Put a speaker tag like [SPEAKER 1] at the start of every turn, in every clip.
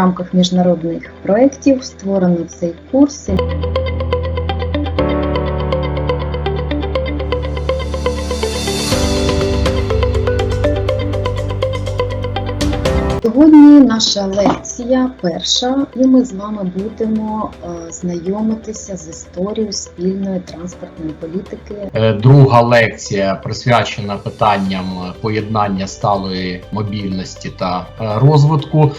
[SPEAKER 1] рамках міжнародних проєктів створено цей курс. Сьогодні наша лекція перша, і ми з вами будемо е, знайомитися з історією спільної транспортної політики
[SPEAKER 2] Е, Друга лекція присвячена питанням поєднання сталої мобільності та е, розвитку.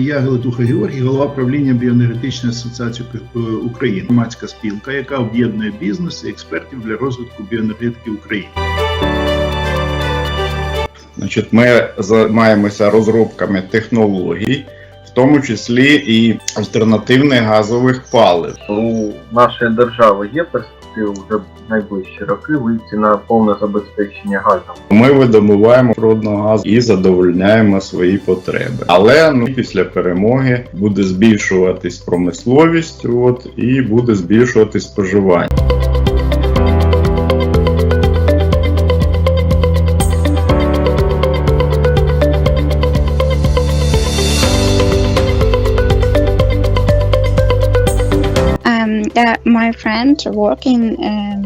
[SPEAKER 3] Я Галитуха Георгій, голова правління біоенергетичної асоціації України, громадська спілка, яка об'єднує бізнес і експертів для розвитку біоенергетики України.
[SPEAKER 4] Значить, ми займаємося розробками технологій, тому числі і альтернативних газових палив.
[SPEAKER 5] у нашої держави є перспектива вже в найближчі роки вийти на повне забезпечення газом.
[SPEAKER 4] Ми видобуваємо природного газу і задовольняємо свої потреби. Але ну після перемоги буде збільшуватись промисловість, от і буде збільшуватись споживання.
[SPEAKER 6] My friend work in um,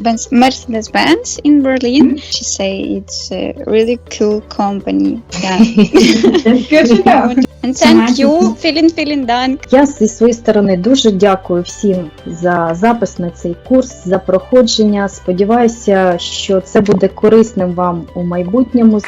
[SPEAKER 6] Benz- Mercedes-Benz in Berlin. She say it's a really cool company. Yeah. and thank you, vielen vielen Dank.
[SPEAKER 1] Я зі своєї сторони дуже дякую всім за запис на цей курс, за проходження. Сподіваюся, що це буде корисним вам у майбутньому.